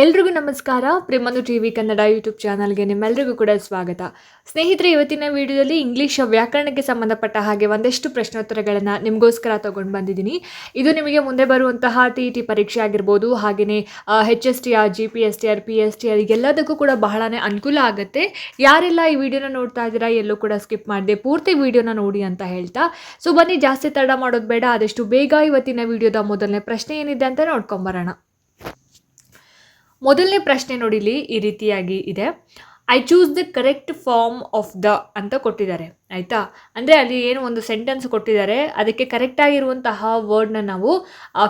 ಎಲ್ರಿಗೂ ನಮಸ್ಕಾರ. ಪ್ರೇಮನು ಟಿ ವಿ ಕನ್ನಡ ಯೂಟ್ಯೂಬ್ ಚಾನಲ್ಗೆ ನಿಮ್ಮೆಲ್ಲರಿಗೂ ಕೂಡ ಸ್ವಾಗತ. ಸ್ನೇಹಿತರೆ, ಇವತ್ತಿನ ವಿಡಿಯೋದಲ್ಲಿ ಇಂಗ್ಲೀಷ್ ವ್ಯಾಕರಣಕ್ಕೆ ಸಂಬಂಧಪಟ್ಟ ಹಾಗೆ ಒಂದಷ್ಟು ಪ್ರಶ್ನೋತ್ತರಗಳನ್ನು ನಿಮಗೋಸ್ಕರ ತೊಗೊಂಡು ಬಂದಿದ್ದೀನಿ. ಇದು ನಿಮಗೆ ಮುಂದೆ ಬರುವಂತಹ ಟಿ ಇ ಟಿ ಪರೀಕ್ಷೆ ಆಗಿರ್ಬೋದು ಹಾಗೆಯೇ H S T R G P S T R P S T R ಎಲ್ಲದಕ್ಕೂ ಕೂಡ ಬಹಳನೇ ಅನುಕೂಲ ಆಗುತ್ತೆ. ಯಾರೆಲ್ಲ ಈ ವಿಡಿಯೋನ ನೋಡ್ತಾ ಇದ್ದೀರಾ, ಎಲ್ಲೂ ಕೂಡ ಸ್ಕಿಪ್ ಮಾಡಿದೆ ಪೂರ್ತಿ ವಿಡಿಯೋನ ನೋಡಿ ಅಂತ ಹೇಳ್ತಾ. ಸೊ, ಬನ್ನಿ, ಜಾಸ್ತಿ ತಡ ಮಾಡೋದು ಬೇಡ, ಆದಷ್ಟು ಬೇಗ ಇವತ್ತಿನ ವಿಡಿಯೋದ ಮೊದಲನೇ ಪ್ರಶ್ನೆ ಏನಿದೆ ಅಂತ ನೋಡ್ಕೊಂಬರೋಣ ಮೊದಲನೇ ಪ್ರಶ್ನೆ ನೋಡಿಲಿ ಈ ರೀತಿಯಾಗಿ ಇದೆ. I choose the correct form of the ಅಂತ ಕೊಟ್ಟಿದ್ದಾರೆ, ಆಯಿತಾ? ಅಂದರೆ ಅಲ್ಲಿ ಏನು ಒಂದು ಸೆಂಟೆನ್ಸ್ ಕೊಟ್ಟಿದ್ದಾರೆ, ಅದಕ್ಕೆ ಕರೆಕ್ಟಾಗಿರುವಂತಹ ವರ್ಡ್ನ ನಾವು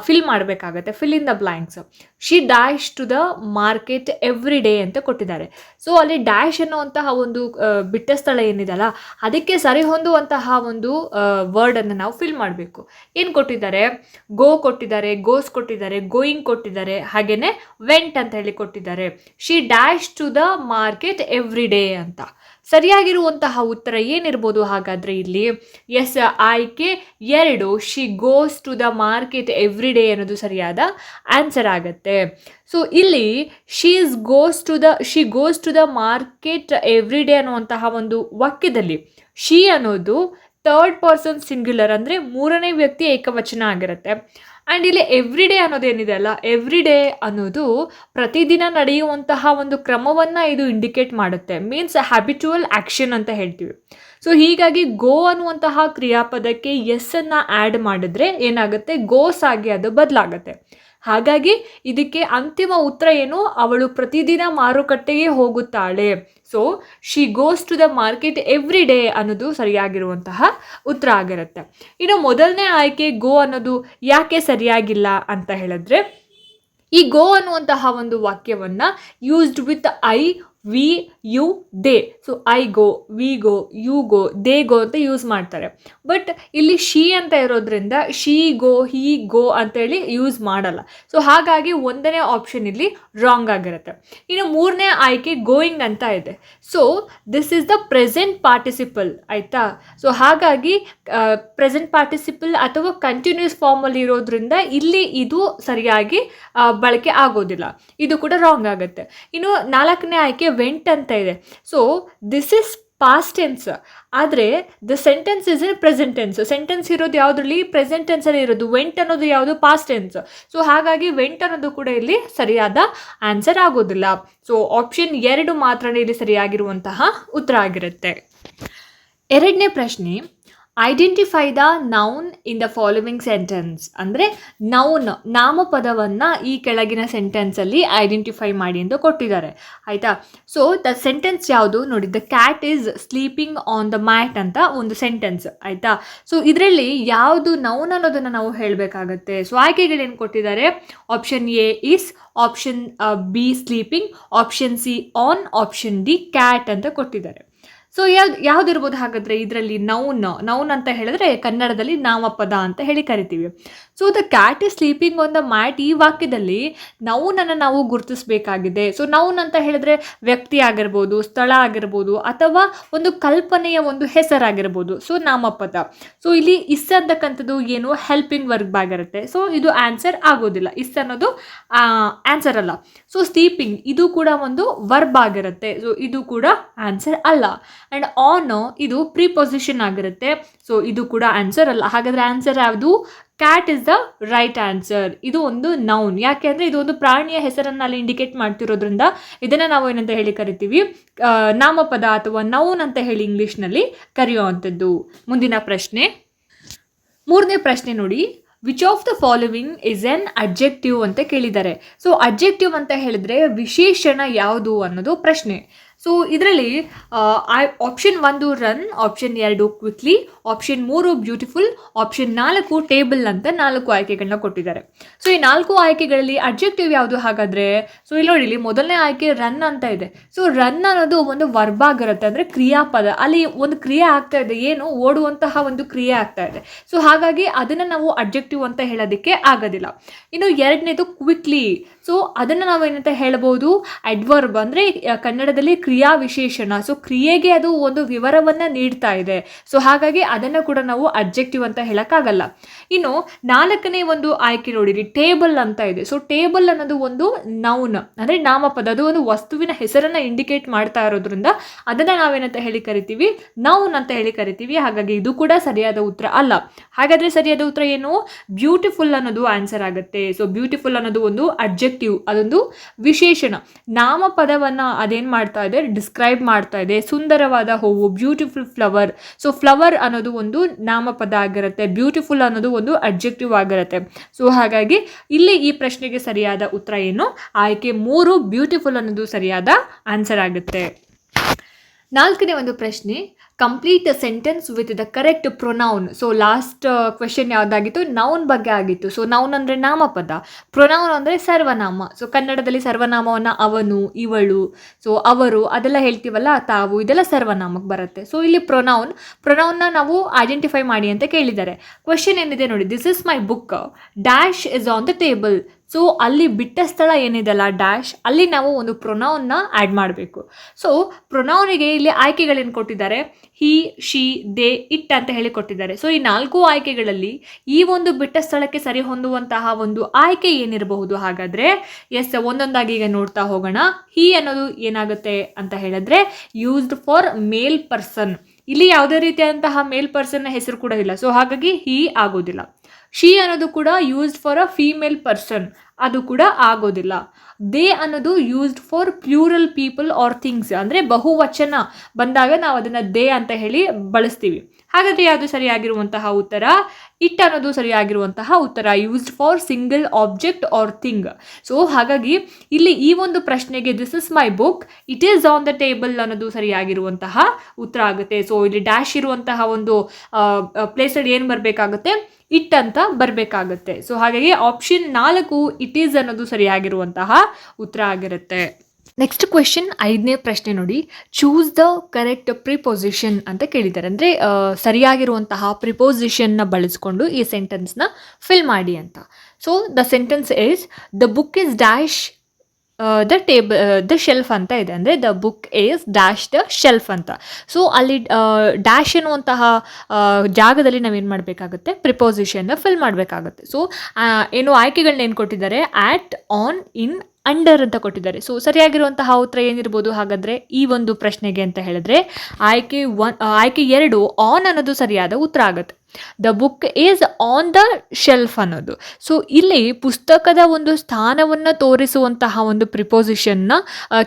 ಫಿಲ್ ಮಾಡಬೇಕಾಗತ್ತೆ fill in the blanks she dash to the market every day ಅಂತ ಕೊಟ್ಟಿದ್ದಾರೆ. ಸೊ ಅಲ್ಲಿ ಡ್ಯಾಶ್ ಅನ್ನುವಂತಹ ಒಂದು ಬಿಟ್ಟ ಸ್ಥಳ ಏನಿದೆಯಲ್ಲ, ಅದಕ್ಕೆ ಸರಿ ಹೊಂದುವಂತಹ ಒಂದು ವರ್ಡನ್ನು ನಾವು ಫಿಲ್ ಮಾಡಬೇಕು. ಏನು ಕೊಟ್ಟಿದ್ದಾರೆ? ಗೋ ಕೊಟ್ಟಿದ್ದಾರೆ ಗೋಸ್ ಕೊಟ್ಟಿದ್ದಾರೆ ಗೋಯಿಂಗ್ ಕೊಟ್ಟಿದ್ದಾರೆ ಹಾಗೆಯೇ ವೆಂಟ್ ಅಂತ ಹೇಳಿ ಕೊಟ್ಟಿದ್ದಾರೆ. She dash to the market every day ಅಂತ. ಸರಿಯಾಗಿರುವಂತಹ ಉತ್ತರ ಏನಿರ್ಬೋದು ಹಾಗಾದರೆ ಇಲ್ಲಿ? ಎಸ್ ಆಯ್ಕೆ ಎರಡು. She goes to the market every day ಅನ್ನೋದು ಸರಿಯಾದ ಆನ್ಸರ್ ಆಗುತ್ತೆ. ಸೊ ಇಲ್ಲಿ she's goes to the she goes to the market every day ಅನ್ನುವಂತಹ ಒಂದು ವಾಕ್ಯದಲ್ಲಿ ಶಿ ಅನ್ನೋದು ಥರ್ಡ್ ಪರ್ಸನ್ ಸಿಂಗ್ಯುಲರ್ ಅಂದರೆ ಮೂರನೇ ವ್ಯಕ್ತಿ ಏಕವಚನ ಆಗಿರುತ್ತೆ. ಆ್ಯಂಡ್ ಇಲ್ಲಿ ಎವ್ರಿ ಡೇ ಅನ್ನೋದೇನಿದೆ ಅಲ್ಲ? ಎವ್ರಿ ಡೇ ಅನ್ನೋದು ಪ್ರತಿದಿನ ನಡೆಯುವಂತಹ ಒಂದು ಕ್ರಮವನ್ನು ಇದು ಇಂಡಿಕೇಟ್ ಮಾಡುತ್ತೆ. ಮೀನ್ಸ್ ಹ್ಯಾಬಿಚುವಲ್ ಆ್ಯಕ್ಷನ್ ಅಂತ ಹೇಳ್ತೀವಿ. ಸೊ ಹೀಗಾಗಿ ಗೋ ಅನ್ನುವಂತಹ ಕ್ರಿಯಾಪದಕ್ಕೆ ಎಸ್ ಅನ್ನು ಆ್ಯಡ್ ಮಾಡಿದ್ರೆ ಏನಾಗುತ್ತೆ? ಗೋಸ್ ಆಗಿ ಅದು ಬದಲಾಗುತ್ತೆ. ಹಾಗಾಗಿ ಇದಕ್ಕೆ ಅಂತಿಮ ಉತ್ತರ ಏನು? ಅವಳು ಪ್ರತಿದಿನ ಮಾರುಕಟ್ಟೆಗೆ ಹೋಗುತ್ತಾಳೆ. So she goes to the market every day ಅನ್ನೋದು ಸರಿಯಾಗಿರುವಂತಹ ಉತ್ತರ ಆಗಿರುತ್ತೆ. ಇನ್ನು ಮೊದಲನೇ ಆಯ್ಕೆ ಗೋ ಅನ್ನೋದು ಯಾಕೆ ಸರಿಯಾಗಿಲ್ಲ ಅಂತ ಹೇಳಿದ್ರೆ, ಈ ಗೋ ಅನ್ನುವಂತಹ ಒಂದು ವಾಕ್ಯವನ್ನು used with I we, you, they. So I go we go you go they go ಅಂತ ಯೂಸ್ ಮಾಡ್ತಾರೆ. ಬಟ್ ಇಲ್ಲಿ ಶಿ ಅಂತ ಇರೋದ್ರಿಂದ ಶಿ ಗೋ ಹಿ ಗೋ ಅಂತೇಳಿ ಯೂಸ್ ಮಾಡಲ್ಲ. ಸೊ ಹಾಗಾಗಿ ಒಂದನೇ ಆಪ್ಷನ್ ಇಲ್ಲಿ ರಾಂಗ್ ಆಗಿರುತ್ತೆ. ಇನ್ನು ಮೂರನೇ ಆಯ್ಕೆ ಗೋಯಿಂಗ್ ಅಂತ ಇದೆ. So this is the present participle ಆಯಿತಾ? ಸೊ ಹಾಗಾಗಿ ಪ್ರೆಸೆಂಟ್ ಪಾರ್ಟಿಸಿಪಲ್ ಅಥವಾ ಕಂಟಿನ್ಯೂಸ್ ಫಾರ್ಮಲ್ಲಿ ಇರೋದ್ರಿಂದ ಇಲ್ಲಿ ಇದು ಸರಿಯಾಗಿ ಬಳಕೆ ಆಗೋದಿಲ್ಲ. ಇದು ಕೂಡ ರಾಂಗ್ ಆಗುತ್ತೆ. ಇನ್ನು ನಾಲ್ಕನೇ ಆಯ್ಕೆ ವೆಂಟ್ ಅಂತ ಇದೆ. So this is past tense ಆದರೆ the sentence is in present tense sentence ಇರೋದು ಯಾವುದ್ರಲ್ಲಿ? ಪ್ರೆಸೆಂಟ್ ಟೆನ್ಸಲ್ಲಿ ಇರೋದು. ವೆಂಟ್ ಅನ್ನೋದು ಯಾವುದು? ಪಾಸ್ಟ್ ಟೆನ್ಸ್ ಸೊ ಹಾಗಾಗಿ ವೆಂಟ್ ಅನ್ನೋದು ಕೂಡ ಇಲ್ಲಿ ಸರಿಯಾದ ಆನ್ಸರ್ ಆಗೋದಿಲ್ಲ. ಸೊ ಆಪ್ಷನ್ ಎರಡು ಮಾತ್ರನೇ ಇಲ್ಲಿ ಸರಿಯಾಗಿರುವಂತಹ ಉತ್ತರ ಆಗಿರುತ್ತೆ. ಎರಡನೇ ಪ್ರಶ್ನೆ identify the noun in the following sentence ಅಂದರೆ ನೌನ್ ನಾಮಪದವನ್ನು ಈ ಕೆಳಗಿನ ಸೆಂಟೆನ್ಸಲ್ಲಿ ಐಡೆಂಟಿಫೈ ಮಾಡಿ ಎಂದು ಕೊಟ್ಟಿದ್ದಾರೆ. ಆಯಿತಾ? ಸೊ ದ ಸೆಂಟೆನ್ಸ್ ಯಾವುದು? ನೋಡಿ the cat is sleeping on the mat ಅಂತ ಒಂದು ಸೆಂಟೆನ್ಸ್ ಆಯಿತಾ? ಸೊ ಇದರಲ್ಲಿ ಯಾವುದು ನೌನ್ ಅನ್ನೋದನ್ನು ನಾವು ಹೇಳಬೇಕಾಗತ್ತೆ. ಸೊ ಆಯ್ಕೆಗಳೇನು ಕೊಟ್ಟಿದ್ದಾರೆ? Option A is option B sleeping option C on option D cat ಅಂತ ಕೊಟ್ಟಿದ್ದಾರೆ. ಸೊ ಯಾವ್ದು, ಯಾವ್ದಿರ್ಬೋದು ಹಾಗಾದರೆ ಇದರಲ್ಲಿ ನೌನ್ ನೌನ್ ಅಂತ ಹೇಳಿದ್ರೆ ಕನ್ನಡದಲ್ಲಿ ನಾಮಪದ ಅಂತ ಹೇಳಿ ಕರಿತೀವಿ. So the cat is sleeping on the mat ಈ ವಾಕ್ಯದಲ್ಲಿ ನೌನನ್ನು ನಾವು ಗುರುತಿಸಬೇಕಾಗಿದೆ. ಸೊ ನೌನ್ ಅಂತ ಹೇಳಿದ್ರೆ ವ್ಯಕ್ತಿ ಆಗಿರ್ಬೋದು, ಸ್ಥಳ ಆಗಿರ್ಬೋದು, ಅಥವಾ ಒಂದು ಕಲ್ಪನೆಯ ಒಂದು ಹೆಸರಾಗಿರ್ಬೋದು. ಸೊ ನಾಮಪದ. ಸೊ ಇಲ್ಲಿ ಇಸ್ ಅಂತಕ್ಕಂಥದ್ದು ಏನು? ಹೆಲ್ಪಿಂಗ್ ವರ್ಕ್ ಆಗಿರುತ್ತೆ. ಸೊ ಇದು ಆನ್ಸರ್ ಆಗೋದಿಲ್ಲ. ಇಸ್ ಅನ್ನೋದು ಆನ್ಸರ್ ಅಲ್ಲ. ಸೊ ಸ್ಲೀಪಿಂಗ್ ಇದು ಕೂಡ ಒಂದು ವರ್ಬ್ ಆಗಿರುತ್ತೆ. ಸೊ ಇದು ಕೂಡ ಆನ್ಸರ್ ಅಲ್ಲ. ಆ್ಯಂಡ್ ಆನ್ ಇದು ಪ್ರಿಪೊಸಿಷನ್ ಆಗಿರುತ್ತೆ. ಸೊ ಇದು ಕೂಡ ಆನ್ಸರ್ ಅಲ್ಲ. ಹಾಗಾದರೆ ಆನ್ಸರ್ ಯಾವುದು? Cat is the right answer ಇದು ಒಂದು ನೌನ್ ಯಾಕೆ ಅಂದರೆ ಇದು ಒಂದು ಪ್ರಾಣಿಯ ಹೆಸರನ್ನು ಅಲ್ಲಿ ಇಂಡಿಕೇಟ್ ಮಾಡ್ತಿರೋದ್ರಿಂದ ಇದನ್ನು ನಾವು ಏನಂತ ಹೇಳಿ ಕರಿತೀವಿ? ನಾಮಪದ ಅಥವಾ ನೌನ್ ಅಂತ ಹೇಳಿ ಇಂಗ್ಲೀಷ್ನಲ್ಲಿ ಕರೆಯುವಂಥದ್ದು ಮುಂದಿನ ಪ್ರಶ್ನೆ. ಮೂರನೇ ಪ್ರಶ್ನೆ ನೋಡಿ. Which of the following is an objective ಅಂತ ಕೇಳಿದ್ದಾರೆ. ಸೊ ಅಬ್ಜೆಕ್ಟಿವ್ ಅಂತ ಹೇಳಿದ್ರೆ ವಿಶೇಷಣ ಯಾವುದು ಅನ್ನೋದು ಪ್ರಶ್ನೆ. ಸೊ ಇದರಲ್ಲಿ ಆಪ್ಷನ್ ಒಂದು ರನ್ ಆಪ್ಷನ್ ಎರಡು ಕ್ವಿಕ್ಲಿ ಆಪ್ಷನ್ ಮೂರು ಬ್ಯೂಟಿಫುಲ್ ಆಪ್ಷನ್ ನಾಲ್ಕು ಟೇಬಲ್ ಅಂತ ನಾಲ್ಕು ಆಯ್ಕೆಗಳನ್ನ ಕೊಟ್ಟಿದ್ದಾರೆ. ಸೊ ಈ ನಾಲ್ಕು ಆಯ್ಕೆಗಳಲ್ಲಿ ಅಬ್ಜೆಕ್ಟಿವ್ ಯಾವುದು ಹಾಗಾದರೆ? ಸೊ ಇಲ್ಲಿ ನೋಡಿ, ಇಲ್ಲಿ ಮೊದಲನೇ ಆಯ್ಕೆ ರನ್ ಅಂತ ಇದೆ. ಸೊ ರನ್ ಅನ್ನೋದು ಒಂದು ವರ್ಬ್ ಆಗಿರುತ್ತೆ ಅಂದರೆ ಕ್ರಿಯಾಪದ. ಅಲ್ಲಿ ಒಂದು ಕ್ರಿಯೆ ಆಗ್ತಾ ಇದೆ, ಏನು? ಓಡುವಂತಹ ಒಂದು ಕ್ರಿಯೆ ಆಗ್ತಾ ಇದೆ. ಸೊ ಹಾಗಾಗಿ ಅದನ್ನು ನಾವು ಅಬ್ಜೆಕ್ಟಿವ್ ಅಂತ ಹೇಳೋದಕ್ಕೆ ಆಗೋದಿಲ್ಲ. ಇನ್ನು ಎರಡನೇದು ಕ್ವಿಕ್ಲಿ ಸೊ ಅದನ್ನು ನಾವು ಏನಂತ ಹೇಳ್ಬೋದು? ಅಡ್ವರ್ಬ್ ಅಂದರೆ ಕನ್ನಡದಲ್ಲಿ ಕ್ರಿಯಾ ವಿಶೇಷಣ ಸೊ ಕ್ರಿಯೆಗೆ ಅದು ಒಂದು ವಿವರವನ್ನು ನೀಡ್ತಾ ಇದೆ. ಸೊ ಹಾಗಾಗಿ ಅದನ್ನು ಕೂಡ ನಾವು ಅಬ್ಜೆಕ್ಟಿವ್ ಅಂತ ಹೇಳೋಕ್ಕಾಗಲ್ಲ. ಇನ್ನು ನಾಲ್ಕನೇ ಒಂದು ಆಯ್ಕೆ ನೋಡಿರಿ ಟೇಬಲ್ ಅಂತ ಇದೆ. ಸೊ ಟೇಬಲ್ ಅನ್ನೋದು ಒಂದು ನೌನ್ ಅಂದರೆ ನಾಮಪದ, ಅದು ಒಂದು ವಸ್ತುವಿನ ಹೆಸರನ್ನು ಇಂಡಿಕೇಟ್ ಮಾಡ್ತಾ ಇರೋದ್ರಿಂದ ಅದನ್ನು ನಾವೇನಂತ ಹೇಳಿ ಕರಿತೀವಿ? ನೌನ್ ಅಂತ ಹೇಳಿ ಕರಿತೀವಿ. ಹಾಗಾಗಿ ಇದು ಕೂಡ ಸರಿಯಾದ ಉತ್ತರ ಅಲ್ಲ. ಹಾಗಾದರೆ ಸರಿಯಾದ ಉತ್ತರ ಏನು? ಬ್ಯೂಟಿಫುಲ್ ಅನ್ನೋದು ಆನ್ಸರ್ ಆಗುತ್ತೆ. ಸೊ ಬ್ಯೂಟಿಫುಲ್ ಅನ್ನೋದು ಒಂದು ಅಬ್ಜೆಕ್ಟಿವ್ ಅದೊಂದು ವಿಶೇಷಣ. ನಾಮಪದವನ್ನು ಅದೇನು ಮಾಡ್ತಾ ಇದೆ? ಡಿಸ್ಕ್ರೈಬ್ ಮಾಡ್ತಾ ಇದೆ. ಸುಂದರವಾದ ಹೂವು ಬ್ಯೂಟಿಫುಲ್ ಫ್ಲವರ್ ಸೊ ಫ್ಲವರ್ ಅನ್ನೋದು ಒಂದು ನಾಮಪದ ಆಗಿರುತ್ತೆ. ಬ್ಯೂಟಿಫುಲ್ ಅನ್ನೋದು ಒಂದು ಅಬ್ಜೆಕ್ಟಿವ್ ಆಗಿರುತ್ತೆ. ಸೊ ಹಾಗಾಗಿ ಇಲ್ಲಿ ಈ ಪ್ರಶ್ನೆಗೆ ಸರಿಯಾದ ಉತ್ತರ ಏನು? ಆಯ್ಕೆ ಮೂರು ಬ್ಯೂಟಿಫುಲ್ ಅನ್ನೋದು ಸರಿಯಾದ ಆನ್ಸರ್ ಆಗುತ್ತೆ. ನಾಲ್ಕನೇ ಒಂದು ಪ್ರಶ್ನೆ complete sentence with the correct pronoun so last question ಯಾವುದಾಗಿತ್ತು? Noun ಬಗ್ಗೆ ಆಗಿತ್ತು. ಸೊ ನೌನ್ ಅಂದರೆ ನಾಮಪದ. ಪ್ರೊನೌನ್ ಅಂದರೆ ಸರ್ವನಾಮ. ಸೊ ಕನ್ನಡದಲ್ಲಿ ಸರ್ವನಾಮವನ್ನು ಅವನು, ಇವಳು ಸೊ ಅವರು ಅದೆಲ್ಲ ಹೇಳ್ತೀವಲ್ಲ, ತಾವು, ಇದೆಲ್ಲ ಸರ್ವನಾಮಕ್ಕೆ ಬರುತ್ತೆ. ಸೊ ಇಲ್ಲಿ ಪ್ರೊನೌನ್ ಪ್ರೊನೌನ್ನ ನಾವು ಐಡೆಂಟಿಫೈ ಮಾಡಿ ಅಂತ ಕೇಳಿದ್ದಾರೆ. ಕ್ವೆಶನ್ ಏನಿದೆ ನೋಡಿ this is my book dash is on the table so ಅಲ್ಲಿ ಬಿಟ್ಟ ಸ್ಥಳ ಏನಿದೆಲ್ಲ ಡ್ಯಾಶ್ ಅಲ್ಲಿ ನಾವು ಒಂದು ಪ್ರೊನೌನ್ನ ಆ್ಯಡ್ ಮಾಡಬೇಕು. ಸೊ ಪ್ರೊನೌನಿಗೆ ಇಲ್ಲಿ ಆಯ್ಕೆಗಳೇನು ಕೊಟ್ಟಿದ್ದಾರೆ? ಹಿ ಶಿ ದೇ ಇಟ್ ಅಂತ ಹೇಳಿ ಕೊಟ್ಟಿದ್ದಾರೆ. ಸೊ ಈ ನಾಲ್ಕು ಆಯ್ಕೆಗಳಲ್ಲಿ ಈ ಒಂದು ಬಿಟ್ಟ ಸ್ಥಳಕ್ಕೆ ಸರಿ ಹೊಂದುವಂತಹ ಒಂದು ಆಯ್ಕೆ ಏನಿರಬಹುದು? ಹಾಗಾದರೆ ಎಸ್ ಒಂದೊಂದಾಗಿ ಈಗ ನೋಡ್ತಾ ಹೋಗೋಣ. ಹಿ ಅನ್ನೋದು ಏನಾಗುತ್ತೆ ಅಂತ ಹೇಳಿದ್ರೆ ಯೂಸ್ಡ್ ಫಾರ್ ಮೇಲ್ ಪರ್ಸನ್ ಇಲ್ಲಿ ಯಾವುದೇ ರೀತಿಯಾದಂತಹ ಮೇಲ್ ಪರ್ಸನ್ನ ಹೆಸರು ಕೂಡ ಇಲ್ಲ. ಸೊ ಹಾಗಾಗಿ ಹಿ ಆಗೋದಿಲ್ಲ. ಶಿ ಅನ್ನೋದು ಕೂಡ used for a female person ಅದು ಕೂಡ ಆಗೋದಿಲ್ಲ. ದೇ ಅನ್ನೋದು used for plural people or things, ಅಂದರೆ ಬಹುವಚನ ಬಂದಾಗ ನಾವು ಅದನ್ನು ದೇ ಅಂತ ಹೇಳಿ ಬಳಸ್ತೀವಿ. ಹಾಗಾದರೆ ಯಾವುದು ಸರಿಯಾಗಿರುವಂತಹ ಉತ್ತರ? ಇಟ್ ಅನ್ನೋದು ಸರಿಯಾಗಿರುವಂತಹ ಉತ್ತರ, used for single object or thing. So ಹಾಗಾಗಿ ಇಲ್ಲಿ ಈ ಒಂದು ಪ್ರಶ್ನೆಗೆ this is my book it is on the table ಅನ್ನೋದು ಸರಿಯಾಗಿರುವಂತಹ ಉತ್ತರ ಆಗುತ್ತೆ. ಸೊ ಇಲ್ಲಿ ಡ್ಯಾಶ್ ಇರುವಂತಹ ಒಂದು ಪ್ಲೇಸಲ್ಲಿ ಏನು ಬರಬೇಕಾಗುತ್ತೆ? ಇಟ್ ಅಂತ ಬರಬೇಕಾಗುತ್ತೆ. ಸೊ ಹಾಗಾಗಿ ಆಪ್ಷನ್ ನಾಲ್ಕು ಇಟ್ ಈಸ್ ಅನ್ನೋದು ಸರಿಯಾಗಿರುವಂತಹ ಉತ್ತರ ಆಗಿರುತ್ತೆ. ನೆಕ್ಸ್ಟ್ ಕ್ವೆಶನ್ ಐದನೇ ಪ್ರಶ್ನೆ ನೋಡಿ. ಚೂಸ್ ದ ಕರೆಕ್ಟ್ ಪ್ರಿಪೊಸಿಷನ್ ಅಂತ ಕೇಳಿದ್ದಾರೆ. ಅಂದರೆ ಸರಿಯಾಗಿರುವಂತಹ ಪ್ರಿಪೊಸಿಷನ್ನ ಬಳಸ್ಕೊಂಡು ಈ ಸೆಂಟೆನ್ಸ್ನ ಫಿಲ್ ಮಾಡಿ ಅಂತ. So the sentence is the book is dash the table the shelf ಅಂತ ಇದೆ. ಅಂದರೆ the book is dash the shelf ಅಂತ. ಸೊ ಅಲ್ಲಿ ಡ್ಯಾಶ್ ಎನ್ನುವಂತಹ ಜಾಗದಲ್ಲಿ ನಾವೇನು ಮಾಡಬೇಕಾಗುತ್ತೆ? ಪ್ರಿಪೋಸಿಷನ್ನ ಫಿಲ್ ಮಾಡಬೇಕಾಗುತ್ತೆ. ಸೊ ಏನು ಆಯ್ಕೆಗಳನ್ನ ಏನು ಕೊಟ್ಟಿದ್ದಾರೆ? ಆ್ಯಟ್ ಆನ್ ಇನ್ ಅಂಡರ್ ಅಂತ ಕೊಟ್ಟಿದ್ದಾರೆ. ಸೊ ಸರಿಯಾಗಿರುವಂತಹ ಉತ್ತರ ಏನಿರ್ಬೋದು? ಹಾಗಾದರೆ ಈ ಒಂದು ಪ್ರಶ್ನೆಗೆ ಅಂತ ಹೇಳಿದ್ರೆ, ಆಯ್ಕೆ ಒನ್, ಆಯ್ಕೆ ಎರಡು ಆನ್ ಅನ್ನೋದು ಸರಿಯಾದ ಉತ್ತರ ಆಗುತ್ತೆ. The book is on the shelf ಅನ್ನೋದು. ಸೊ ಇಲ್ಲಿ ಪುಸ್ತಕದ ಒಂದು ಸ್ಥಾನವನ್ನು ತೋರಿಸುವಂತಹ ಒಂದು ಪ್ರಿಪೋಸಿಷನ್ನ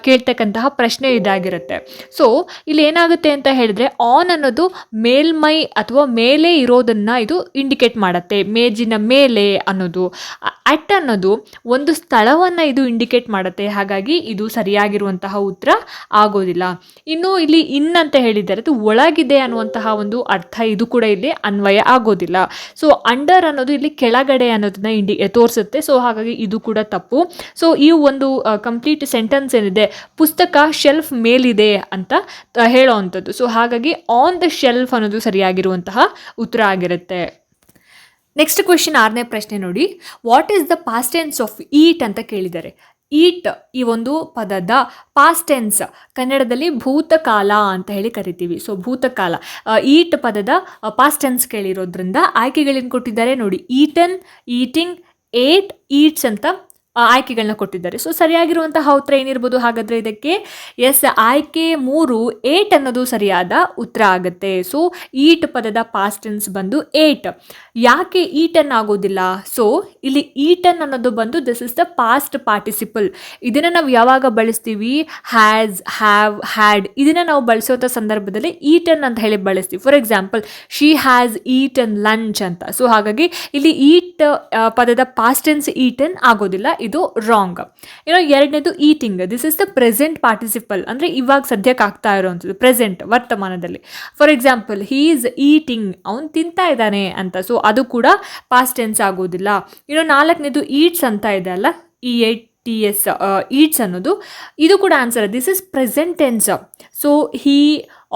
ಕೇಳ್ತಕ್ಕಂತಹ ಪ್ರಶ್ನೆ ಇದಾಗಿರುತ್ತೆ. ಸೊ ಇಲ್ಲಿ ಏನಾಗುತ್ತೆ ಅಂತ ಹೇಳಿದ್ರೆ ಆನ್ ಅನ್ನೋದು ಮೇಲ್ಮೈ ಅಥವಾ ಮೇಲೆ ಇರೋದನ್ನು ಇದು ಇಂಡಿಕೇಟ್ ಮಾಡುತ್ತೆ. ಮೇಜಿನ ಮೇಲೆ ಅನ್ನೋದು. ಅಟ್ ಅನ್ನೋದು ಒಂದು ಸ್ಥಳವನ್ನು ಇದು ಇಂಡಿಕೇಟ್ ಮಾಡುತ್ತೆ. ಹಾಗಾಗಿ ಇದು ಸರಿಯಾಗಿರುವಂತಹ ಉತ್ತರ ಆಗೋದಿಲ್ಲ. ಇನ್ನು ಇಲ್ಲಿ ಇನ್ ಅಂತ ಹೇಳಿದ್ದಾರೆ ಅದು ಒಳಗಿದೆ ಅನ್ನುವಂತಹ ಒಂದು ಅರ್ಥ ಇದು ಕೂಡ ಇಲ್ಲಿ ಅನ್ವಯ ಆಗೋದಿಲ್ಲ. ಸೊ ಅಂಡರ್ ಅನ್ನೋದು ಇಲ್ಲಿ ಕೆಳಗಡೆ ಅನ್ನೋದನ್ನ ಇಂಡಿ ತೋರಿಸುತ್ತೆ. ಸೊ ಹಾಗಾಗಿ ಇದು ಕೂಡ ತಪ್ಪು. ಸೊ ಈ ಒಂದು ಕಂಪ್ಲೀಟ್ ಸೆಂಟೆನ್ಸ್ ಏನಿದೆ? ಪುಸ್ತಕ ಶೆಲ್ಫ್ ಮೇಲಿದೆ ಅಂತ ಹೇಳೋ ಅಂಥದ್ದು. ಸೊ ಹಾಗಾಗಿ ಆನ್ ದ ಶೆಲ್ಫ್ ಅನ್ನೋದು ಸರಿಯಾಗಿರುವಂತಹ ಉತ್ತರ ಆಗಿರುತ್ತೆ. ನೆಕ್ಸ್ಟ್ ಕ್ವೆಶನ್ ಆರನೇ ಪ್ರಶ್ನೆ ನೋಡಿ. What is the past tense of eat ಅಂತ ಕೇಳಿದ್ದಾರೆ. ಈಟ್ ಈ ಒಂದು ಪದದ ಪಾಸ್ಟೆನ್ಸ್ ಕನ್ನಡದಲ್ಲಿ ಭೂತಕಾಲ ಅಂತ ಹೇಳಿ ಕರಿತೀವಿ. ಸೊ ಭೂತಕಾಲ. ಈಟ್ ಪದದ ಪಾಸ್ಟೆನ್ಸ್ ಕೇಳಿರೋದ್ರಿಂದ ಆಯ್ಕೆಗಳೇನು ಕೊಟ್ಟಿದ್ದಾರೆ ನೋಡಿ. ಈಟನ್ ಈಟಿಂಗ್ ಏಟ್ ಈಟ್ಸ್ ಅಂತ ಆಯ್ಕೆಗಳನ್ನ ಕೊಟ್ಟಿದ್ದಾರೆ. ಸೊ ಸರಿಯಾಗಿರುವಂತಹ ಉತ್ತರ ಏನಿರ್ಬೋದು? ಹಾಗಾದರೆ ಇದಕ್ಕೆ ಎಸ್, ಆಯ್ಕೆ ಮೂರು, ಏಟ್ ಅನ್ನೋದು ಸರಿಯಾದ ಉತ್ತರ ಆಗುತ್ತೆ. ಸೊ ಈಟ್ ಪದದ ಪಾಸ್ಟೆನ್ಸ್ ಬಂದು ಏಟ್. ಯಾಕೆ ಈಟನ್ ಆಗೋದಿಲ್ಲ? ಸೊ ಇಲ್ಲಿ ಈಟನ್ ಅನ್ನೋದು ಬಂದು this is the past participle ಇದನ್ನು ನಾವು ಯಾವಾಗ ಬಳಸ್ತೀವಿ? ಹ್ಯಾಸ್ ಹ್ಯಾವ್ ಹ್ಯಾಡ್ ಇದನ್ನು ನಾವು ಬಳಸುವಂಥ ಸಂದರ್ಭದಲ್ಲಿ ಈಟನ್ ಅಂತ ಹೇಳಿ ಬಳಸ್ತೀವಿ. For example she has eaten lunch ಅಂತ. ಸೊ ಹಾಗಾಗಿ ಇಲ್ಲಿ ಈಟ್ ಪದದ ಪಾಸ್ಟೆನ್ಸ್ ಈಟನ್ ಆಗೋದಿಲ್ಲ. ಇದು ರಾಂಗ್ ಏನೋ ಎರಡನೇದು eating this is the present participle ಅಂದರೆ ಇವಾಗ ಸದ್ಯಕ್ಕೆ ಆಗ್ತಾ ಇರೋವಂಥದ್ದು present ವರ್ತಮಾನದಲ್ಲಿ. For example he is eating ಅವನು ತಿಂತಾ ಇದ್ದಾನೆ ಅಂತ. ಸೊ ಅದು ಕೂಡ ಪಾಸ್ಟ್ ಟೆನ್ಸ್ ಆಗೋದಿಲ್ಲ ಇನ್ನು ನಾಲ್ಕನೇದು ಈಟ್ಸ್ ಅಂತ ಇದೆ ಅಲ್ಲ? ಈ ಏಟ್ ಟಿ ಎಸ್ ಈಟ್ಸ್ ಅನ್ನೋದು. ಇದು ಕೂಡ answer this is present tense so he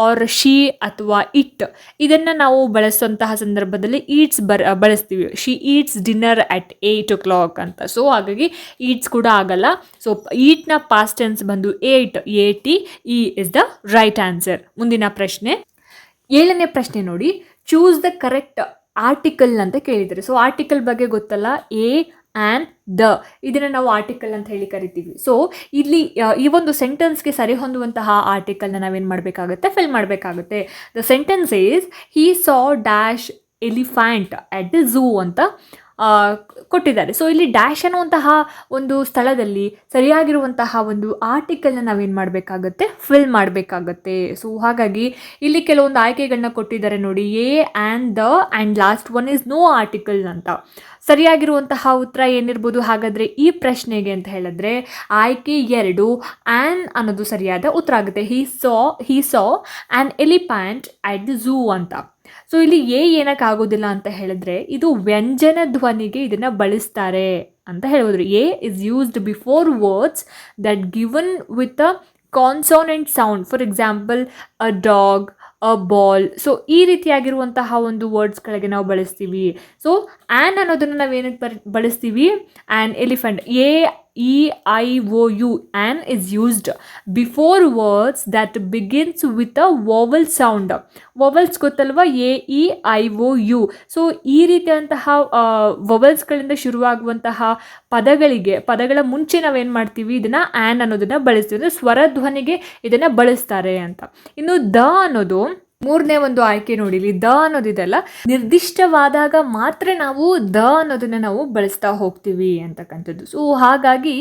or she ಅಥವಾ ಇಟ್ ಇದನ್ನು ನಾವು ಬಳಸುವಂತಹ ಸಂದರ್ಭದಲ್ಲಿ ಈಟ್ಸ್ ಬರ್ ಬಳಸ್ತೀವಿ. She eats dinner at eight o'clock ಅಂತ. ಸೊ ಹಾಗಾಗಿ ಈಟ್ಸ್ ಕೂಡ ಆಗಲ್ಲ. ಸೊ ಈಟ್ನ ಪಾಸ್ಟ್ ಟೆನ್ಸ್ ಬಂದು ate A T E is the right answer ಮುಂದಿನ ಪ್ರಶ್ನೆ. ಏಳನೇ ಪ್ರಶ್ನೆ ನೋಡಿ. ಚೂಸ್ ದ ಕರೆಕ್ಟ್ ಆರ್ಟಿಕಲ್ ಅಂತ ಕೇಳಿದರೆ. ಸೊ ಆರ್ಟಿಕಲ್ ಬಗ್ಗೆ ಗೊತ್ತಲ್ಲ. ಎ ಆ್ಯಂಡ್ ದ ಇದನ್ನು ನಾವು ಆರ್ಟಿಕಲ್ ಅಂತ ಹೇಳಿ ಕರಿತೀವಿ. ಸೊ ಇಲ್ಲಿ ಈ ಒಂದು ಸೆಂಟೆನ್ಸ್ಗೆ ಸರಿ ಹೊಂದುವಂತಹ ಆರ್ಟಿಕಲ್ನ ನಾವೇನು ಮಾಡಬೇಕಾಗುತ್ತೆ? ಫಿಲ್ ಮಾಡಬೇಕಾಗುತ್ತೆ. The sentence is he saw dash elephant at the zoo ಅಂತ ಕೊಟ್ಟಿದ್ದಾರೆ. ಸೊ ಇಲ್ಲಿ ಡ್ಯಾಶ್ ಅನ್ನುವಂತಹ ಒಂದು ಸ್ಥಳದಲ್ಲಿ ಸರಿಯಾಗಿರುವಂತಹ ಒಂದು ಆರ್ಟಿಕಲ್ನ ನಾವೇನು ಮಾಡಬೇಕಾಗತ್ತೆ? ಫಿಲ್ ಮಾಡಬೇಕಾಗತ್ತೆ. ಸೊ ಹಾಗಾಗಿ ಇಲ್ಲಿ ಕೆಲವೊಂದು ಆಯ್ಕೆಗಳನ್ನ ಕೊಟ್ಟಿದ್ದಾರೆ ನೋಡಿ. A an the and last one is no article ಅಂತ. ಸರಿಯಾಗಿರುವಂತಹ ಉತ್ತರ ಏನಿರ್ಬೋದು? ಹಾಗಾದರೆ ಈ ಪ್ರಶ್ನೆಗೆ ಅಂತ ಹೇಳಿದ್ರೆ, ಆಯ್ಕೆ ಎರಡು ಆ್ಯನ್ ಅನ್ನೋದು ಸರಿಯಾದ ಉತ್ತರ ಆಗುತ್ತೆ. He saw he saw an elephant at the zoo ಅಂತ. ಸೊ ಇಲ್ಲಿ ಎ ಏನಕ್ಕಾಗೋದಿಲ್ಲ ಅಂತ ಹೇಳಿದ್ರೆ, ಇದು ವ್ಯಂಜನ ಧ್ವನಿಗೆ ಇದನ್ನು ಬಳಸ್ತಾರೆ ಅಂತ ಹೇಳ್ಬೋದು. A is used before words that given with a consonant sound for example a dog a ball so ಈ ರೀತಿಯಾಗಿರುವಂತಹ ಒಂದು ವರ್ಡ್ಸ್ಗಳಿಗೆ ನಾವು ಬಳಸ್ತೀವಿ. ಸೊ ಆ್ಯನ್ ಅನ್ನೋದನ್ನು ನಾವೇನಕ್ಕೆ ಬರ್, ಬಳಸ್ತೀವಿ? An elephant A E I O U an is used before words that begins with a vowel sound. Vowels ಗೊತ್ತಲ್ವ? A E I O U so ಈ ರೀತಿಯಂತಹ ವೊವಲ್ಸ್ಗಳಿಂದ ಶುರುವಾಗುವಂತಹ ಪದಗಳಿಗೆ, ಪದಗಳ ಮುಂಚೆ ನಾವೇನು ಮಾಡ್ತೀವಿ? ಇದನ್ನು ಆ್ಯನ್ ಅನ್ನೋದನ್ನು ಬಳಸ್ತೀವಿ. ಅಂದರೆ ಸ್ವರಧ್ವನಿಗೆ ಇದನ್ನು ಬಳಸ್ತಾರೆ ಅಂತ. ಇನ್ನು ದ ಅನ್ನೋದು ಮೂರನೇ ಒಂದು ಆಯ್ಕೆ ಇಲ್ಲಿ ದ ಅನ್ನೋದಿದೆಲ್ಲ ನಿರ್ದಿಷ್ಟವಾದಾಗ ಮಾತ್ರ ನಾವು ದ ಅನ್ನೋದನ್ನ ನಾವು ಬಳಸ್ತಾ ಹೋಗ್ತೀವಿ ಅಂತಕ್ಕಂಥದ್ದು. ಸೊ ಹಾಗಾಗಿ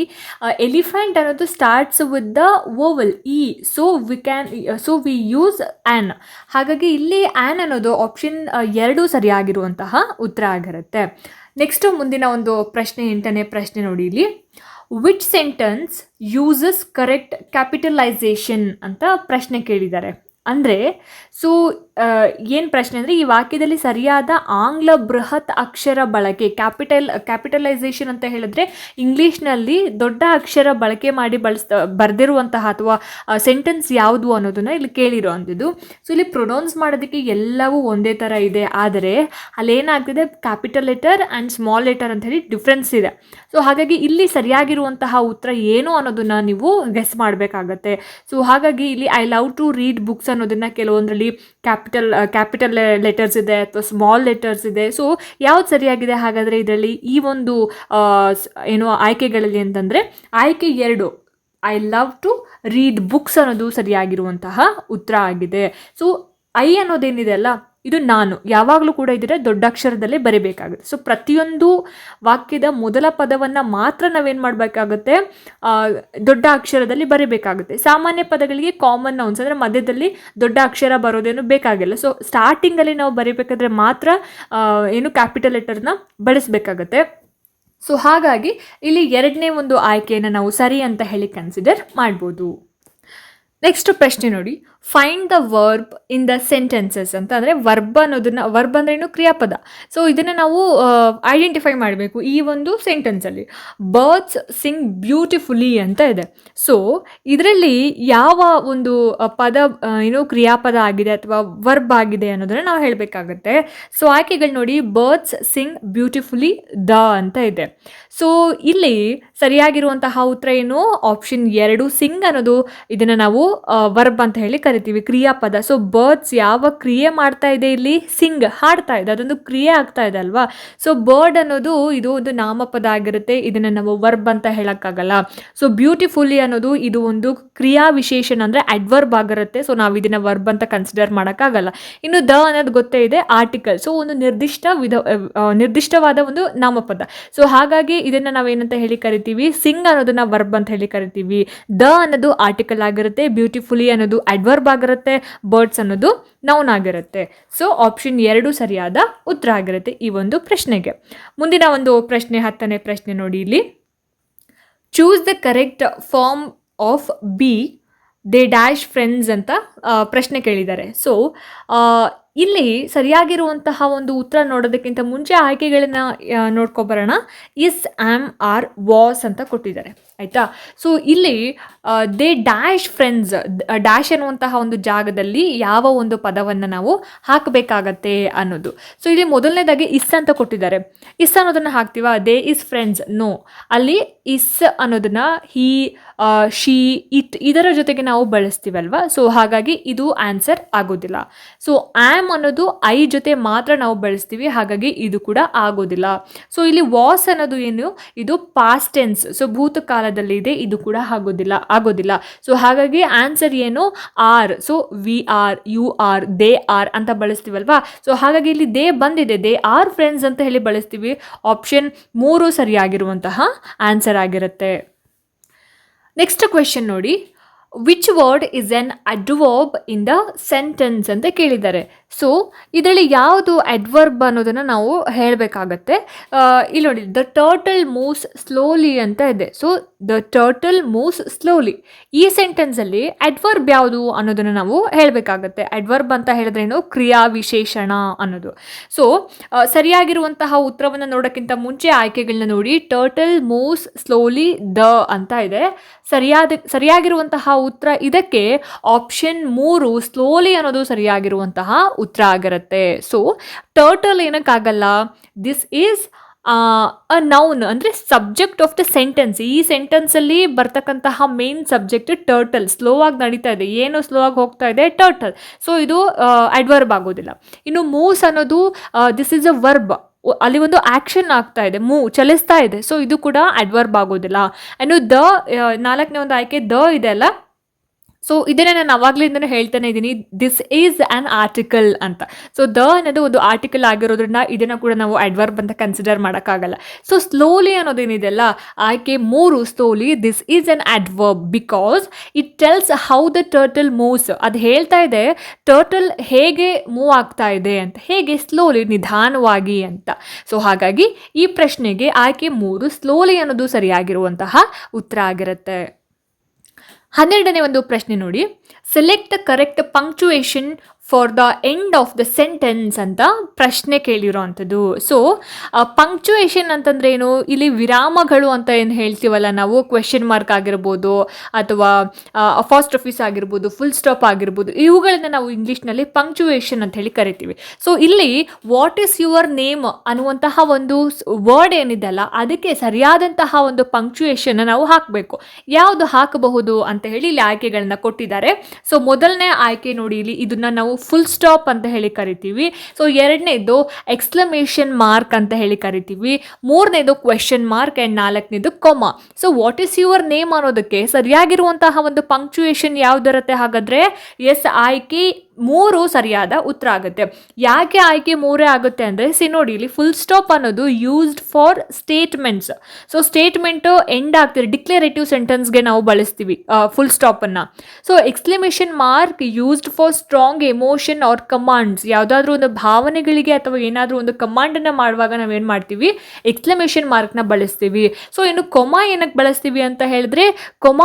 ಎಲಿಫೆಂಟ್ ಅನ್ನೋದು starts with the vowel E so we can so we use an ಹಾಗಾಗಿ ಇಲ್ಲಿ ಆ್ಯನ್ ಅನ್ನೋದು ಆಪ್ಷನ್ ಎರಡೂ ಸರಿಯಾಗಿರುವಂತಹ ಉತ್ತರ ಆಗಿರುತ್ತೆ. ನೆಕ್ಸ್ಟು ಮುಂದಿನ ಒಂದು ಪ್ರಶ್ನೆ, ಎಂಟನೇ ಪ್ರಶ್ನೆ ನೋಡಿ ಇಲ್ಲಿ which sentence uses correct capitalization ಅಂತ ಪ್ರಶ್ನೆ ಕೇಳಿದ್ದಾರೆ. ಅಂದರೆ ಸೊ ಏನು ಪ್ರಶ್ನೆ ಅಂದರೆ ಈ ವಾಕ್ಯದಲ್ಲಿ ಸರಿಯಾದ ಆಂಗ್ಲ ಬೃಹತ್ ಅಕ್ಷರ ಬಳಕೆ, ಕ್ಯಾಪಿಟಲ್, ಕ್ಯಾಪಿಟಲೈಸೇಷನ್ ಅಂತ ಹೇಳಿದ್ರೆ ಇಂಗ್ಲೀಷ್ನಲ್ಲಿ ದೊಡ್ಡ ಅಕ್ಷರ ಬಳಕೆ ಮಾಡಿ ಬಳಸ್ತಾ, ಬರೆದಿರುವಂತಹ ಅಥವಾ ಸೆಂಟೆನ್ಸ್ ಯಾವುದು ಅನ್ನೋದನ್ನು ಇಲ್ಲಿ ಕೇಳಿರೋ ಅಂಥದ್ದು ಸೊ ಇಲ್ಲಿ ಪ್ರೊನೌನ್ಸ್ ಮಾಡೋದಕ್ಕೆ ಎಲ್ಲವೂ ಒಂದೇ ಥರ ಇದೆ. ಆದರೆ, ಅಲ್ಲೇನಾಗ್ತಿದೆ? Capital letter and small letter ಅಂತ ಹೇಳಿ ಡಿಫ್ರೆನ್ಸ್ ಇದೆ. ಸೊ ಹಾಗಾಗಿ ಇಲ್ಲಿ ಸರಿಯಾಗಿರುವಂತಹ ಉತ್ತರ ಏನು ಅನ್ನೋದನ್ನು ನೀವು ಗೆಸ್ ಮಾಡಬೇಕಾಗತ್ತೆ. ಸೊ ಹಾಗಾಗಿ ಇಲ್ಲಿ I love to read books ಅನ್ನೋದನ್ನು ಕೆಲವೊಂದರಲ್ಲಿ ಕ್ಯಾಪಿಟಲ್ ಕ್ಯಾಪಿಟಲ್ ಲೆಟರ್ಸ್ ಇದೆ ಅಥವಾ ಸ್ಮಾಲ್ ಲೆಟರ್ಸ್ ಇದೆ. ಸೊ ಯಾವ್ದು ಸರಿಯಾಗಿದೆ? ಹಾಗಾದರೆ ಇದರಲ್ಲಿ ಈ ಒಂದು ಏನು ಆಯ್ಕೆಗಳಲ್ಲಿ ಅಂತಂದರೆ, ಆಯ್ಕೆ ಎರಡು I love to read books ಅನ್ನೋದು ಸರಿಯಾಗಿರುವಂತಹ ಉತ್ತರ ಆಗಿದೆ. ಸೊ ಐ ಅನ್ನೋದೇನಿದೆ ಅಲ್ಲ ಇದು ನಾನು. ಯಾವಾಗಲೂ ಕೂಡ ಇದರ ದೊಡ್ಡ ಅಕ್ಷರದಲ್ಲಿ ಬರೀಬೇಕಾಗುತ್ತೆ. ಸೊ ಪ್ರತಿಯೊಂದು ವಾಕ್ಯದ ಮೊದಲ ಪದವನ್ನು ಮಾತ್ರ ನಾವೇನು ಮಾಡಬೇಕಾಗುತ್ತೆ? ದೊಡ್ಡ ಅಕ್ಷರದಲ್ಲಿ ಬರೀಬೇಕಾಗುತ್ತೆ. ಸಾಮಾನ್ಯ ಪದಗಳಿಗೆ ಕಾಮನ್ ನೌನ್ಸ್ ಅಂದರೆ ಮಧ್ಯದಲ್ಲಿ ದೊಡ್ಡ ಅಕ್ಷರ ಬರೋದೇನು ಬೇಕಾಗಿಲ್ಲ. ಸೊ ಸ್ಟಾರ್ಟಿಂಗಲ್ಲಿ ನಾವು ಬರೀಬೇಕಾದ್ರೆ ಮಾತ್ರ ಏನು ಕ್ಯಾಪಿಟಲ್ ಲೆಟರ್ನ ಬಳಸಬೇಕಾಗತ್ತೆ. ಸೊ ಹಾಗಾಗಿ ಇಲ್ಲಿ ಎರಡನೇ ಒಂದು ಆಯ್ಕೆಯನ್ನು ನಾವು ಸರಿ ಅಂತ ಹೇಳಿ ಕನ್ಸಿಡರ್ ಮಾಡ್ಬೋದು. ನೆಕ್ಸ್ಟ್ ಪ್ರಶ್ನೆ ನೋಡಿ. Find the verb in the sentences ಅಂತ. ಅಂದರೆ ವರ್ಬ್ ಅನ್ನೋದನ್ನ ವರ್ಬ್ ಅಂದ್ರೆ ಏನು? ಕ್ರಿಯಾಪದ. ಸೊ ಇದನ್ನು ನಾವು ಐಡೆಂಟಿಫೈ ಮಾಡಬೇಕು ಈ ಒಂದು ಸೆಂಟೆನ್ಸಲ್ಲಿ ಬರ್ಡ್ಸ್ ಸಿಂಗ್ ಬ್ಯೂಟಿಫುಲಿ ಅಂತ ಇದೆ. ಸೊ ಇದರಲ್ಲಿ ಯಾವ ಒಂದು ಪದ ಏನು? ಕ್ರಿಯಾಪದ ಆಗಿದೆ ಅಥವಾ ವರ್ಬ್ ಆಗಿದೆ ಅನ್ನೋದನ್ನು ನಾವು ಹೇಳಬೇಕಾಗುತ್ತೆ. ಸೊ ಆಯ್ಕೆಗಳು ನೋಡಿ. ಬರ್ಡ್ಸ್ ಸಿಂಗ್ ಬ್ಯೂಟಿಫುಲಿ ದ ಅಂತ ಇದೆ. ಸೊ ಇಲ್ಲಿ ಸರಿಯಾಗಿರುವಂತಹ ಉತ್ತರ ಏನು? ಆಪ್ಷನ್ ಎರಡು ಸಿಂಗ್ ಅನ್ನೋದು ಇದನ್ನು ನಾವು ವರ್ಬ್ ಅಂತ ಹೇಳಿ ಕರಿತೀವಿ, ಕ್ರಿಯಾಪದ. ಸೊ ಬರ್ಡ್ಸ್ ಯಾವ ಕ್ರಿಯೆ ಮಾಡ್ತಾ ಇದೆ ಇಲ್ಲಿ? ಸಿಂಗ್ ಹಾಡ್ತಾ ಇದೆ. ಅದೊಂದು ಕ್ರಿಯೆ ಆಗ್ತಾ ಇದೆ ಅಲ್ವಾ? ಸೊ ಬರ್ಡ್ ಅನ್ನೋದು ಇದು ಒಂದು ನಾಮಪದ ಆಗಿರುತ್ತೆ. ಇದನ್ನು ನಾವು ವರ್ಬ್ ಅಂತ ಹೇಳೋಕ್ಕಾಗಲ್ಲ. ಸೊ ಬ್ಯೂಟಿಫುಲಿ ಅನ್ನೋದು ಇದು ಒಂದು ಕ್ರಿಯಾ ವಿಶೇಷಣ ಅಂದರೆ ಅಡ್ವರ್ಬ್ ಆಗಿರುತ್ತೆ. ಸೊ ನಾವು ಇದನ್ನು ವರ್ಬ್ ಅಂತ ಕನ್ಸಿಡರ್ ಮಾಡೋಕ್ಕಾಗಲ್ಲ. ಇನ್ನು ದ ಅನ್ನೋದು ಗೊತ್ತೇ ಇದೆ ಆರ್ಟಿಕಲ್ ಸೊ ಒಂದು ನಿರ್ದಿಷ್ಟ ವಿಧ ನಿರ್ದಿಷ್ಟವಾದ ಒಂದು ನಾಮಪದ. ಸೊ ಹಾಗಾಗಿ ಇದನ್ನು ನಾವೇನಂತ ಹೇಳಿ ಕರಿತೀವಿ? ಸಿಂಗ್ ಅನ್ನೋದನ್ನ ವರ್ಬ್ ಅಂತ ಹೇಳಿ ಕರಿತೀವಿ. ದ ಅನ್ನೋದು ಆರ್ಟಿಕಲ್ ಆಗಿರುತ್ತೆ, ಬ್ಯೂಟಿಫುಲಿ ಅನ್ನೋದು ಅಡ್ವರ್ಬ್ ಆಗಿರುತ್ತೆ, ಬರ್ಡ್ಸ್ ಅನ್ನೋದು ನೌನ್ ಆಗಿರುತ್ತೆ. ಸೊ, ಆಪ್ಷನ್ ಎರಡು ಸರಿಯಾದ ಉತ್ತರ ಆಗಿರುತ್ತೆ ಈ ಒಂದು ಪ್ರಶ್ನೆಗೆ. ಮುಂದಿನ ಒಂದು ಪ್ರಶ್ನೆ, ಹತ್ತನೇ ಪ್ರಶ್ನೆ ನೋಡಿ ಇಲ್ಲಿ. Choose the correct form of be they dash friends ಅಂತ ಪ್ರಶ್ನೆ ಕೇಳಿದ್ದಾರೆ. ಸೊ ಇಲ್ಲಿ ಸರಿಯಾಗಿರುವಂತಹ ಒಂದು ಉತ್ತರ ನೋಡೋದಕ್ಕಿಂತ ಮುಂಚೆ ಆಯ್ಕೆಗಳನ್ನ ನೋಡ್ಕೊಬರೋಣ ಇಸ್, ಆಮ್, ಆರ್, ವಾಸ್ ಅಂತ ಕೊಟ್ಟಿದ್ದಾರೆ. ಆಯಿತಾ? ಸೊ ಇಲ್ಲಿ ದೇ ಡ್ಯಾಶ್ ಫ್ರೆಂಡ್ಸ್ ಡ್ಯಾಶ್ ಅನ್ನುವಂತಹ ಒಂದು ಜಾಗದಲ್ಲಿ ಯಾವ ಒಂದು ಪದವನ್ನು ನಾವು ಹಾಕಬೇಕಾಗತ್ತೆ ಅನ್ನೋದು. ಸೊ ಇಲ್ಲಿ ಮೊದಲನೇದಾಗಿ ಇಸ್ ಅಂತ ಕೊಟ್ಟಿದ್ದಾರೆ. ಇಸ್ ಅನ್ನೋದನ್ನು ಹಾಕ್ತೀವ? They is friends, no. ಅಲ್ಲಿ ಇಸ್ ಅನ್ನೋದನ್ನ ಹಿ ಶಿ, ಇಟ್ ಇದರ ಜೊತೆಗೆ ನಾವು ಬಳಸ್ತೀವಲ್ವ? ಸೊ ಹಾಗಾಗಿ ಇದು ಆನ್ಸರ್ ಆಗೋದಿಲ್ಲ. ಸೊ ಆಮ್ ಅನ್ನೋದು ಐ ಜೊತೆ ಮಾತ್ರ ನಾವು ಬಳಸ್ತೀವಿ, ಹಾಗಾಗಿ ಇದು ಕೂಡ ಆಗೋದಿಲ್ಲ. ಸೊ ಇಲ್ಲಿ ವಾಸ್ ಅನ್ನೋದು ಏನು? ಇದು ಟೆನ್ಸ್ ಸೊ ಭೂತಕಾಲದಲ್ಲಿ ಇದೆ, ಇದು ಕೂಡ ಆಗೋದಿಲ್ಲ ಆಗೋದಿಲ್ಲ. ಸೊ ಹಾಗಾಗಿ ಆನ್ಸರ್ ಏನು? Are so we are you are they are ಅಂತ ಬಳಸ್ತೀವಲ್ವಾ? ಸೊ ಹಾಗಾಗಿ ಇಲ್ಲಿ ದೇ ಬಂದಿದೆ. ದೇ ಆರ್ ಫ್ರೆಂಡ್ಸ್ ಅಂತ ಹೇಳಿ ಬಳಸ್ತೀವಿ. ಆಪ್ಷನ್ ಮೂರು ಸರಿಯಾಗಿರುವಂತಹ ಆನ್ಸರ್ ಆಗಿರುತ್ತೆ. ನೆಕ್ಸ್ಟ್ ಕ್ವೆಶನ್ ನೋಡಿ. Which word is an adverb in the sentence ಅಂತ ಕೇಳಿದ್ದಾರೆ. ಸೊ ಇದರಲ್ಲಿ ಯಾವುದು ಅಡ್ವರ್ಬ್ ಅನ್ನೋದನ್ನು ನಾವು ಹೇಳಬೇಕಾಗತ್ತೆ. ಇಲ್ಲಿ ನೋಡಿ ದ ಟರ್ಟಲ್ ಮೂವ್ಸ್ ಸ್ಲೋಲಿ ಅಂತ ಇದೆ. So the turtle moves slowly ಈ ಸೆಂಟೆನ್ಸಲ್ಲಿ ಅಡ್ವರ್ಬ್ ಯಾವುದು ಅನ್ನೋದನ್ನು ನಾವು ಹೇಳಬೇಕಾಗತ್ತೆ. ಅಡ್ವರ್ಬ್ ಅಂತ ಹೇಳಿದ್ರೇನು? ಕ್ರಿಯಾ ವಿಶೇಷಣ ಅನ್ನೋದು. ಸೊ ಸರಿಯಾಗಿರುವಂತಹ ಉತ್ತರವನ್ನು ನೋಡೋಕ್ಕಿಂತ ಮುಂಚೆ ಆಯ್ಕೆಗಳನ್ನ ನೋಡಿ. ಟರ್ಟಲ್ ಮೂವ್ಸ್ ಸ್ಲೋಲಿ ದ ಅಂತ ಇದೆ. ಸರಿಯಾದ, ಸರಿಯಾಗಿರುವಂತಹ ಉತ್ತರ ಇದಕ್ಕೆ ಆಪ್ಷನ್ ಮೂರು ಸ್ಲೋಲಿ ಅನ್ನೋದು ಸರಿಯಾಗಿರುವಂತಹ ಉತ್ತರ ಆಗಿರುತ್ತೆ. ಸೊ ಟರ್ಟಲ್ ಏನಕ್ಕಾಗಲ್ಲ? ದಿಸ್ ಈಸ್ ಅ ನೌನ್ ಅಂದರೆ ಸಬ್ಜೆಕ್ಟ್ ಆಫ್ ದ ಸೆಂಟೆನ್ಸ್ ಈ ಸೆಂಟೆನ್ಸಲ್ಲಿ ಬರ್ತಕ್ಕಂತಹ ಮೇನ್ ಸಬ್ಜೆಕ್ಟ್ ಟರ್ಟಲ್ ಸ್ಲೋ ಆಗಿ ನಡೀತಾ ಇದೆ. ಏನು ಸ್ಲೋ ಆಗಿ ಹೋಗ್ತಾ ಇದೆ? ಟರ್ಟಲ್ ಸೊ ಇದು ಅಡ್ವರ್ಬ್ ಆಗೋದಿಲ್ಲ. ಇನ್ನು ಮೂವ್ಸ್ ಅನ್ನೋದು ದಿಸ್ ಈಸ್ ಅ ವರ್ಬ್ ಅಲ್ಲಿ ಒಂದು ಆ್ಯಕ್ಷನ್ ಆಗ್ತಾ ಇದೆ. ಮೂವ್ ಚಲಿಸ್ತಾ ಇದೆ. ಸೊ ಇದು ಕೂಡ ಅಡ್ವರ್ಬ್ ಆಗೋದಿಲ್ಲ. ಇನ್ನು ದ ನಾಲ್ಕನೇ ಒಂದು ಆಯ್ಕೆ ದ ಇದೆ ಅಲ್ಲ? ಸೊ ಇದನ್ನೇ ನಾನು ಅವಾಗಲಿಂದನೇ ಹೇಳ್ತಾನೆ ಇದ್ದೀನಿ. ದಿಸ್ ಈಸ್ ಆನ್ ಆರ್ಟಿಕಲ್ ಅಂತ. ಸೊ ದ ಅನ್ನೋದು ಒಂದು ಆರ್ಟಿಕಲ್ ಆಗಿರೋದ್ರಿಂದ ಇದನ್ನು ಕೂಡ ನಾವು ಅಡ್ವರ್ಬ್ ಅಂತ ಕನ್ಸಿಡರ್ ಮಾಡೋಕ್ಕಾಗಲ್ಲ. ಸೊ ಸ್ಲೋಲಿ ಅನ್ನೋದೇನಿದೆಯಲ್ಲ ಆಯ್ಕೆ ಮೂರು slowly this is an adverb because it tells how the turtle moves ಅದು ಹೇಳ್ತಾ ಇದೆ ಟರ್ಟಲ್ ಹೇಗೆ ಮೂವ್ ಆಗ್ತಾ ಇದೆ ಅಂತ, ಹೇಗೆ ಸ್ಲೋಲಿ ನಿಧಾನವಾಗಿ ಅಂತ. ಸೊ ಹಾಗಾಗಿ ಈ ಪ್ರಶ್ನೆಗೆ ಆಯ್ಕೆ ಮೂರು ಸ್ಲೋಲಿ ಅನ್ನೋದು ಸರಿಯಾಗಿರುವಂತಹ ಉತ್ತರ ಆಗಿರುತ್ತೆ. ಹನ್ನೆರಡನೇ ಒಂದು ಪ್ರಶ್ನೆ ನೋಡಿ. Select the correct punctuation for the end of the sentence ಅಂತ ಪ್ರಶ್ನೆ ಕೇಳಿರೋ ಅಂಥದ್ದು. ಸೊ ಪಂಕ್ಚುಯೇಷನ್ ಅಂತಂದ್ರೆ ಏನು? ಇಲ್ಲಿ ವಿರಾಮಗಳು ಅಂತ ಏನು ಹೇಳ್ತೀವಲ್ಲ ನಾವು? ಕ್ವೆಶನ್ ಮಾರ್ಕ್ ಆಗಿರ್ಬೋದು, ಅಥವಾ ಅಫಾಸ್ಟ್ರಫೀಸ್ ಆಗಿರ್ಬೋದು ಫುಲ್ ಸ್ಟಾಪ್ ಆಗಿರ್ಬೋದು ಇವುಗಳನ್ನ ನಾವು ಇಂಗ್ಲೀಷ್ನಲ್ಲಿ ಪಂಕ್ಚುಯೇಷನ್ ಅಂತ ಹೇಳಿ ಕರಿತೀವಿ. ಸೊ ಇಲ್ಲಿ ವಾಟ್ ಈಸ್ ಯುವರ್ ನೇಮ್ ಅನ್ನುವಂತಹ ಒಂದು ವರ್ಡ್ ಏನಿದೆಲ್ಲ ಅದಕ್ಕೆ ಸರಿಯಾದಂತಹ ಒಂದು ಪಂಕ್ಚುಯೇಷನ್ ನಾವು ಹಾಕಬೇಕು. ಯಾವುದು ಹಾಕಬಹುದು ಅಂತ ಹೇಳಿ ಇಲ್ಲಿ ಆಯ್ಕೆಗಳನ್ನ ಕೊಟ್ಟಿದ್ದಾರೆ. ಸೊ ಮೊದಲನೇ ಆಯ್ಕೆ ನೋಡಿ ಇಲ್ಲಿ ಇದನ್ನ ನಾವು ಫುಲ್ ಸ್ಟಾಪ್ ಅಂತ ಹೇಳಿ ಕರಿತೀವಿ. ಸೊ ಎರಡನೇದು ಎಕ್ಸ್ಕ್ಲಮೇಷನ್ ಮಾರ್ಕ್ ಅಂತ ಹೇಳಿ ಕರಿತೀವಿ. ಮೂರನೇದು ಕ್ವೆಶನ್ ಮಾರ್ಕ್ ಆ್ಯಂಡ್ ನಾಲ್ಕನೇದು comma so what is your name ಅನ್ನೋದಕ್ಕೆ ಸರಿಯಾಗಿರುವಂತಹ ಒಂದು ಪಂಕ್ಚುಯೇಷನ್ ಯಾವುದಿರುತ್ತೆ ಹಾಗಾದ್ರೆ? ಎಸ್ ಆಯ್ಕೆ ಮೂರು ಸರಿಯಾದ ಉತ್ತರ ಆಗುತ್ತೆ. ಯಾಕೆ ಆಯ್ಕೆ ಮೂರೇ ಆಗುತ್ತೆ ಅಂದರೆ, ಸಿ ನೋಡಿ, ಇಲ್ಲಿ ಫುಲ್ ಸ್ಟಾಪ್ ಅನ್ನೋದು used for statements so statement end ಆಗ್ತಿದೆ. ಡಿಕ್ಲರೇಟಿವ್ ಸೆಂಟೆನ್ಸ್ಗೆ ನಾವು ಬಳಸ್ತೀವಿ full ಸ್ಟಾಪನ್ನು so exclamation mark used for strong emotion or commands ಯಾವುದಾದ್ರೂ ಒಂದು ಭಾವನೆಗಳಿಗೆ ಅಥವಾ ಏನಾದರೂ ಒಂದು ಕಮಾಂಡನ್ನು ಮಾಡುವಾಗ ನಾವೇನು ಮಾಡ್ತೀವಿ? ಎಕ್ಸ್ಕ್ಲಮೇಷನ್ ಮಾರ್ಕ್ನ ಬಳಸ್ತೀವಿ. ಸೊ ಇನ್ನು ಕೊಮಾ ಏನಕ್ಕೆ ಬಳಸ್ತೀವಿ ಅಂತ ಹೇಳಿದ್ರೆ comma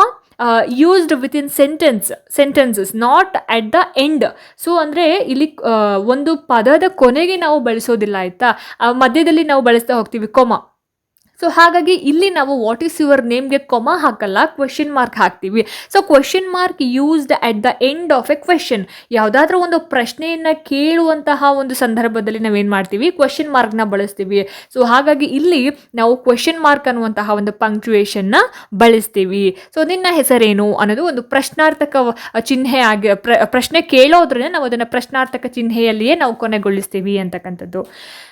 used with in sentence sentences not at the end so ಅಂದರೆ ಇಲ್ಲಿ ಒಂದು ಪದದ ಕೊನೆಗೆ ನಾವು ಬಳಸೋದಿಲ್ಲ, ಆಯಿತಾ? ಮಧ್ಯದಲ್ಲಿ ನಾವು ಬಳಸ್ತಾ ಹೋಗ್ತೀವಿ, ಕೊಮ. ಸೊ ಹಾಗಾಗಿ ಇಲ್ಲಿ ನಾವು ವಾಟ್ ಈಸ್ ಯುವರ್ ನೇಮ್ಗೆ ಕೊಮ ಹಾಕಲ್ಲ ಕ್ವೆಶನ್ ಮಾರ್ಕ್ ಹಾಕ್ತೀವಿ. So question mark used at the end of a question ಯಾವುದಾದ್ರೂ ಒಂದು ಪ್ರಶ್ನೆಯನ್ನು ಕೇಳುವಂತಹ ಒಂದು ಸಂದರ್ಭದಲ್ಲಿ ನಾವೇನು ಮಾಡ್ತೀವಿ? ಕ್ವೆಶನ್ ಮಾರ್ಕ್ನ ಬಳಸ್ತೀವಿ. ಸೊ ಹಾಗಾಗಿ ಇಲ್ಲಿ ನಾವು ಕ್ವೆಶನ್ ಮಾರ್ಕ್ ಅನ್ನುವಂತಹ ಒಂದು ಪಂಕ್ಚುಯೇಷನ್ನ ಬಳಸ್ತೀವಿ. ಸೊ ನಿನ್ನ ಹೆಸರೇನು ಅನ್ನೋದು ಒಂದು ಪ್ರಶ್ನಾರ್ಥಕ ಚಿಹ್ನೆ ಆಗಿ, ಪ್ರ, ಪ್ರಶ್ನೆ ಕೇಳೋದ್ರಿಂದ ನಾವು ಅದನ್ನು ಪ್ರಶ್ನಾರ್ಥಕ ಚಿಹ್ನೆಯಲ್ಲಿಯೇ ನಾವು ಕೊನೆಗೊಳಿಸ್ತೀವಿ ಅಂತಕ್ಕಂಥದ್ದು.